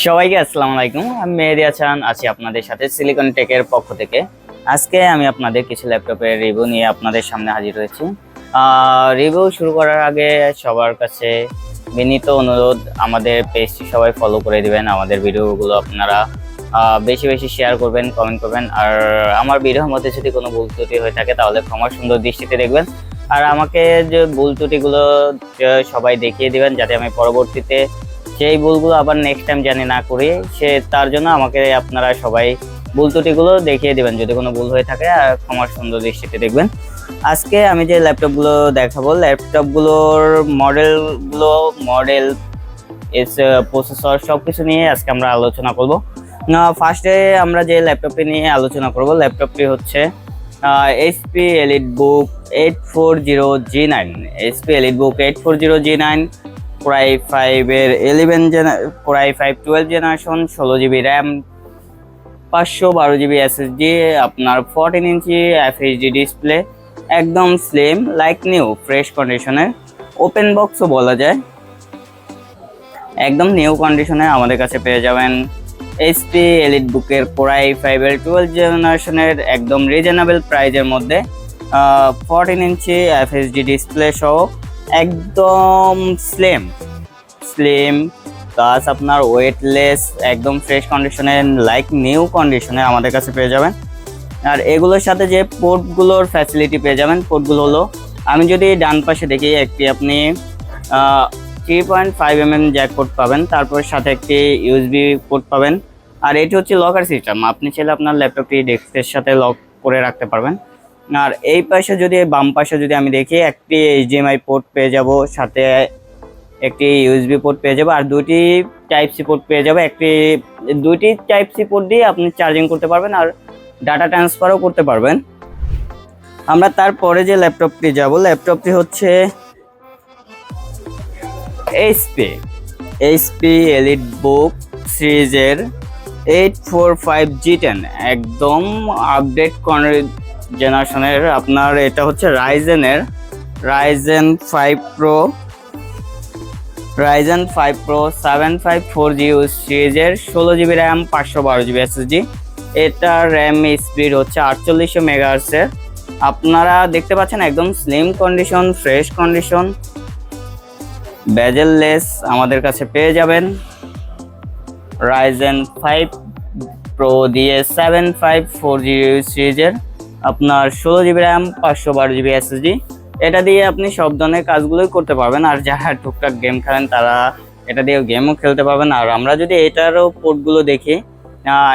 সবাইকে আসসালামু আলাইকুম। আমি মেহেদি হাসান, আছি আপনাদের সাথে সিলিকন টেকের পক্ষ থেকে। আজকে আমি আপনাদের কিছু ল্যাপটপের রিভিউ নিয়ে আপনাদের সামনে হাজির হয়েছি। রিভিউ শুরু করার আগে সবার কাছে বিনীত অনুরোধ, আমাদের পেজটি সবাই ফলো করে দিবেন। আমাদের ভিডিওগুলো আপনারা বেশি বেশি শেয়ার করবেন কমেন্ট করবেন। আর আমার ভিডিওর মধ্যে যদি কোনো ভুল ত্রুটি হয়ে থাকে, তাহলে ক্ষমা সুন্দর দৃষ্টিতে দেখবেন। আর আমাকে যে ভুল ত্রুটিগুলো সবাই দেখিয়ে দিবেন, যাতে আমি পরবর্তীতে সেই ভুলগুলো আবার নেক্সট টাইম জানি না করি, সে তার জন্য আমাকে আপনারা সবাই ভুল ত্রুটিগুলো দেখিয়ে দেবেন। যদি কোনো ভুল হয়ে থাকে ক্ষমার সুন্দর দৃষ্টিতে দেখবেন। আজকে আমি যে ল্যাপটপগুলো দেখাবো ল্যাপটপগুলোর মডেলগুলো মডেল এস প্রসেসর সব কিছু নিয়ে আজকে আমরা আলোচনা করব। ফার্স্টে আমরা যে ল্যাপটপটি নিয়ে আলোচনা করব ল্যাপটপটি হচ্ছে HP Elite Book eight four zero G nine HP Elite Book eight four zero G nine core i ফাইভের eleven core i five twelve generation ষোলো জিবি র্যাম পাঁচশো বারো জিবি এসএসডি আপনার ফোরটিন ইঞ্চি এফএইচডি ডিসপ্লে একদম slim like new fresh কন্ডিশনের open বক্সও বলা যায়। একদম নিউ কন্ডিশনে আমাদের কাছে পেয়ে যাবেন। এইচপি এলিট বুকের কোরাই ফাইভের টুয়েলভ জেনারেশনের একদম রিজনেবল প্রাইজের মধ্যে ফোরটিন ইঞ্চি এফএসডি ডিসপ্লে সহ একদম স্লিম স্লিম প্লাস আপনার ওয়েটলেস একদম ফ্রেশ কন্ডিশনে লাইক নিউ কন্ডিশনে আমাদের কাছে পেয়ে যাবেন। আর এগুলোর সাথে যে পোর্টগুলোর ফ্যাসিলিটি পেয়ে যাবেন পোর্টগুলো হলো, আমি যদি ডান পাশে দেখি একটি আপনি three point five M M jack port পাবেন, তারপর সাথে একটি ইউএসবি পোর্ট পাবেন। আর এটি হচ্ছে লকার সিস্টেম আপনি চাইলে আপনার ল্যাপটপটি ডেস্কের সাথে লক করে রাখতে পারবেন। আর এই পাশে যদি, বাম পাশে যদি আমি দেখি, একটি এইচডিএমআই পোর্ট পেয়ে যাব, সাথে একটি ইউএসবি পোর্ট পেয়ে যাব, আর দুটি টাইপ সি পোর্ট পেয়ে যাবে, একটি, দুটি টাইপ সি পোর্ট দিয়ে আপনি চার্জিং করতে পারবেন, আর ডাটা ট্রান্সফারও করতে পারবেন। আমরা তারপরে যে ল্যাপটপটি যাব, ল্যাপটপটি হচ্ছে এইচপি এইচপি এলিট বুক সিরিজের eight four five G ten একদম আপডেট জেনারেশনের, আপনার এটা হচ্ছে রাইজেনের Ryzen five pro Ryzen five pro seven five four G সিরিজের ষোলো জিবি র্যাম পাঁচশো বারো জিবি এসএসডি এটার র্যাম স্পিড হচ্ছে আটচল্লিশশো মেগাহার্সের আপনারা দেখতে পাচ্ছেন একদম slim condition fresh condition bezelless আমাদের কাছে পেয়ে যাবেন। রাইজেন ফাইভ প্রো দিয়ে সেভেন ফাইভ ফোর জি সিরিজের আপনার ষোলো জিবি র্যাম পাঁচশো বারো জিবি এসএসডি এটা দিয়ে আপনি সব ধরনের কাজগুলোই করতে পারবেন। আর যারা টুকটাক গেম খেলেন, তারা এটা দিয়ে গেমও খেলতে পারবেন। আর আমরা যদি এটারও পোর্টগুলো দেখি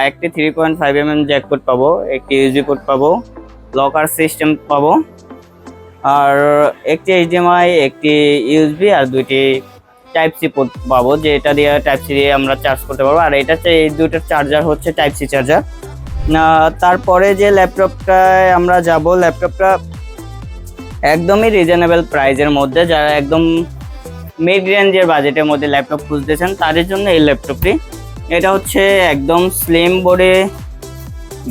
একটি three point five M M jack port পাবো একটি ইউজি পোর্ট পাবো লকার সিস্টেম পাবো, আর একটি এইচডিএমআই একটি ইউএসবি আর দুইটি টাইপ সি পোর্ট পাবো যে এটা দিয়ে টাইপ সি দিয়ে আমরা চার্জ করতে পারব। আর এটা এই দুইটার চার্জার হচ্ছে টাইপ সি চার্জার তারপরে যে ল্যাপটপটায় আমরা যাব, ল্যাপটপটা একদমই রিজনেবল প্রাইজের মধ্যে, যারা একদম মিড রেঞ্জের বাজেটের মধ্যে ল্যাপটপ খুঁজতেছেন, তাদের জন্য এই ল্যাপটপটি। এটা হচ্ছে একদম স্লিম বোর্ডে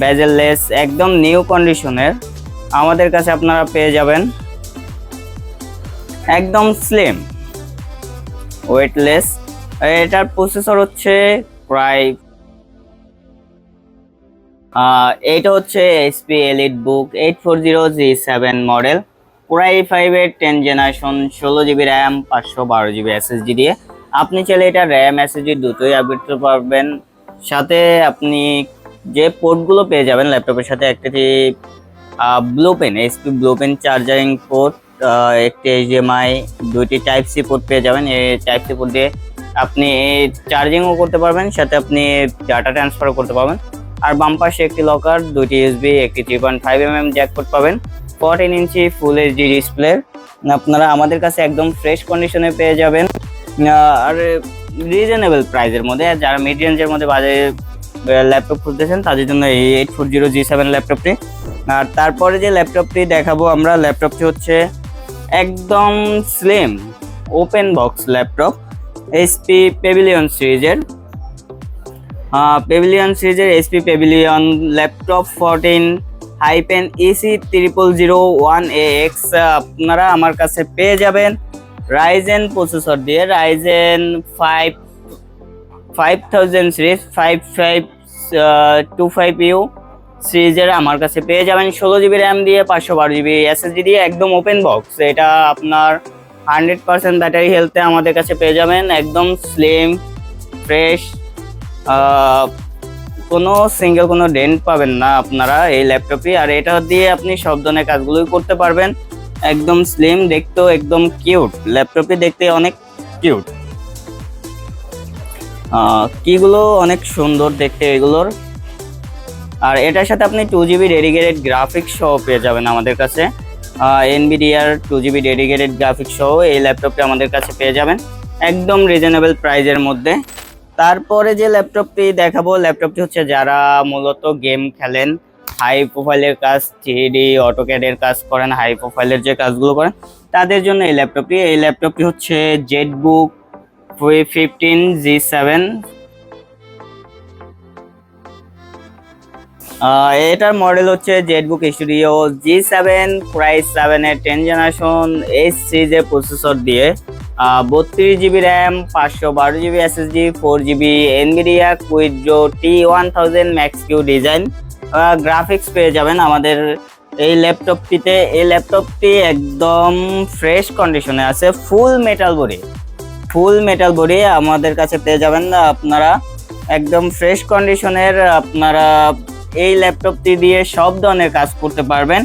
ব্যাজেললেস একদম নিউ কন্ডিশনের আমাদের কাছে আপনারা পেয়ে যাবেন। একদম স্লিম ওয়েটলেস এটার প্রসেসর হচ্ছে প্রায় এইটা হচ্ছে HP Elite Book eight four zero G seven model core i ফাইভের টেন জেনারেশন ষোলো জিবি র্যাম পাঁচশো বারো জিবি এসএসডি দিয়ে। আপনি চাইলে এটা র্যাম এসএসডি দুটোই আপডেট করতে পারবেন। সাথে আপনি যে পোর্টগুলো পেয়ে যাবেন ল্যাপটপের সাথে, একটি blue pen SP blue pen charging port একটি এইচডিএমআই দুইটি টাইপ সি পোর্ট পেয়ে যাবেন। এই টাইপ সি পোর্ট দিয়ে আপনি চার্জিংও করতে পারবেন, সাথে আপনি ডাটা ট্রান্সফারও করতে পারবেন। আর বাম পাশে একটি লকার দুইটি ইউএসবি একটি three point five M M jack port পাবেন fourteen inch full HD display আপনারা আমাদের কাছে একদম ফ্রেশ কন্ডিশনে পেয়ে যাবেন। আর রিজনেবল প্রাইসের মধ্যে যারা মিড রেঞ্জের মধ্যে বাজারে ল্যাপটপ খুঁজতেছেন তাদের জন্য এই eight four zero G seven ল্যাপটপটি আর তারপরে যে ল্যাপটপটি দেখাবো আমরা ল্যাপটপটি হচ্ছে একদম slim open box laptop HP Pavilion সিরিজের পেভিলিয়ন সিরিজের SP Pavilion laptop fourteen hyphen EC triple zero one A X আপনারা আমার কাছে পেয়ে যাবেন। রাইজেন প্রসেসর দিয়ে Ryzen five five thousand series five five two five U সিরিজের আমার কাছে পেয়ে যাবেন। ষোলো জিবি র্যাম দিয়ে পাঁচশো বারো জিবি এসএসডি দিয়ে একদম ওপেন বক্স এটা আপনার হান্ড্রেড পার্সেন্ট ব্যাটারি হেলথে আমাদের কাছে পেয়ে যাবেন। একদম স্লিম ফ্রেশ কোনো সিঙ্গেল কোনো ডেন্ট পাবেন না আপনারা এই ল্যাপটপে আর এটা দিয়ে আপনি সব ধরনের কাজগুলোই করতে পারবেন। একদম স্লিম দেখতেও একদম কিউট ল্যাপটপটি দেখতে অনেক কিউট কিগুলো অনেক সুন্দর দেখতে এগুলোর। আর এটার সাথে আপনি টু জিবি ডেডিকেটেড গ্রাফিক্স সহ পেয়ে যাবেন আমাদের কাছে। Nvidia two GB dedicated graphics সহ এই ল্যাপটপটি আমাদের কাছে পেয়ে যাবেন। একদম রিজনেবল প্রাইজের মধ্যে। তারপরে যে ল্যাপটপটি দেখাবো, ল্যাপটপটি হচ্ছে যারা মূলত গেম খেলেন হাই প্রোফাইলের কাজ থ্রি অটোক্যাডের কাজ করেন হাই প্রোফাইলের যে কাজগুলো করেন, তাদের জন্য এই ল্যাপটপটি এই ল্যাপটপটি হচ্ছে ZBook fifteen G seven এটার মডেল হচ্ছে ZBook studio G seven price সেভেনের টেন জেনারেশন এইচ সিরিজের প্রসেসর দিয়ে। বত্রিশ জিবি র্যাম পাঁচশো বারো GB SSD four GB Nvidia Quadro T one thousand Max Q design graphics পেয়ে যাবেন আমাদের এই ল্যাপটপটিতে এই ল্যাপটপটি একদম ফ্রেশ কন্ডিশনে আছে full metal body full metal body আমাদের কাছে পেয়ে যাবেন আপনারা। একদম ফ্রেশ কন্ডিশনের আপনারা এই ল্যাপটপটি দিয়ে সব ধরনের কাজ করতে পারবেন।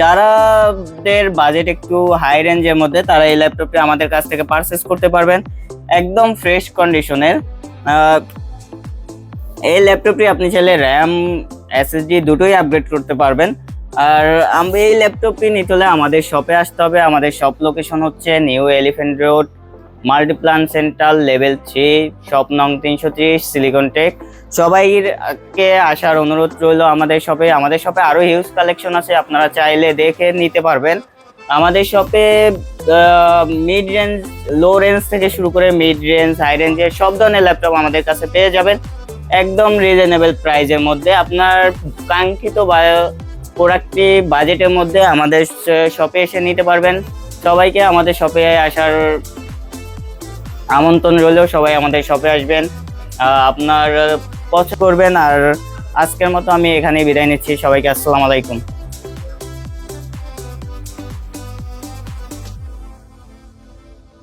যারাদের বাজেট একটু হাই রেঞ্জের মধ্যে, তারা এই ল্যাপটপটি আমাদের কাছ থেকে পারচেস করতে পারবেন। একদম ফ্রেশ কন্ডিশনের এই ল্যাপটপটি আপনি চাইলে র্যাম এসএসডি দুটোই আপগ্রেড করতে পারবেন। আর আমি এই ল্যাপটপটি নিতে হলে আমাদের শপে আসতে হবে। আমাদের শপ লোকেশন হচ্ছে New Elephant Road Multiplan centre level three shop নং তিনশো ত্রিশ সিলিকন টেক সবাইকে আসার অনুরোধ রইল আমাদের শপে। আমাদের শপে আরও হিউজ কালেকশন আছে, আপনারা চাইলে দেখে নিতে পারবেন। আমাদের শপে মিড রেঞ্জ লো রেঞ্জ থেকে শুরু করে মিড রেঞ্জ হাই রেঞ্জের সব ধরনের ল্যাপটপ আমাদের কাছে পেয়ে যাবেন। একদম রিজনেবল প্রাইজের মধ্যে। আপনার কাঙ্ক্ষিত প্রোডাক্টটি বাজেটের মধ্যে আমাদের শপে এসে নিতে পারবেন। সবাইকে আমাদের শপে আসার আমন্ত্রণ রইলেও সবাই আমাদের শপে আসবেন। আপনার পছন্দ করবেন আর আজকের মতো আমি এখানে বিদায় নিচ্ছি। সবাইকে আসসালামু আলাইকুম।